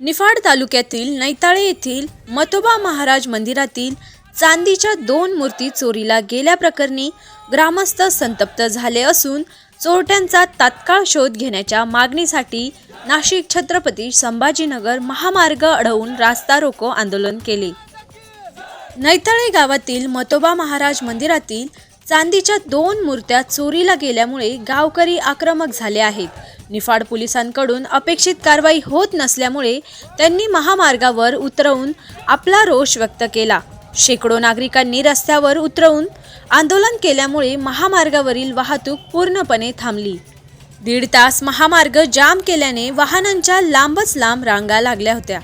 निफाड तालुक्यातील नैताळे येथील मतोबा महाराज मंदिरातील चांदीच्या दोन मूर्ती चोरीला गेल्याप्रकरणी ग्रामस्थ संतप्त झाले असून चोरट्यांचा तात्काळ शोध घेण्याच्या मागणीसाठी नाशिक छत्रपती संभाजीनगर महामार्ग अडवून रास्ता रोको आंदोलन केले. नैथळे गावातील मतोबा महाराज मंदिरातील चांदीच्या दोन मूर्त्या चोरीला गेल्यामुळे गावकरी आक्रमक झाले आहेत. निफाड पोलिसांकडून अपेक्षित कारवाई होत नसल्यामुळे त्यांनी महामार्गावर उतरवून आपला रोष व्यक्त केला. शेकडो नागरिकांनी रस्त्यावर उतरवून आंदोलन केल्यामुळे महामार्गावरील वाहतूक पूर्णपणे थांबली. दीड तास महामार्ग जाम केल्याने वाहनांच्या लांबच लांब रांगा लागल्या होत्या.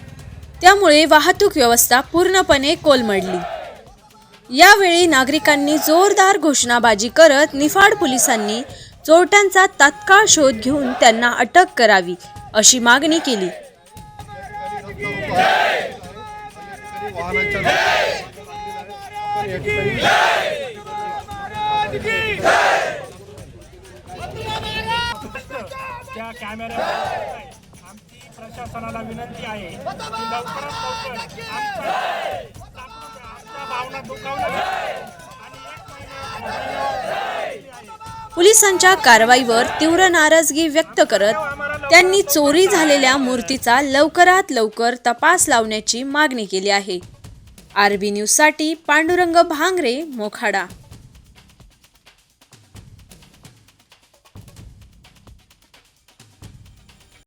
त्यामुळे वाहतूक व्यवस्था पूर्णपणे कोलमडली यावेळी नागरिकांनी जोरदार घोषणाबाजी करत निफाड पोलिसांनी चोरट्यांचा तात्काळ शोध घेऊन त्यांना अटक करावी अशी मागणी केली त्या प्रशासनाला विनंती आहे की लवकरात लवकर आमच्या भावना दुखावल्या पोलिसांच्या कारवाईवर तीव्र नाराजगी व्यक्त करत त्यांनी चोरी झालेल्या मूर्तीचा लवकरात लवकर तपास लावण्याची मागणी केली आहे. आरबी न्यूजसाठी पांडुरंग भांगरे मोखाडा.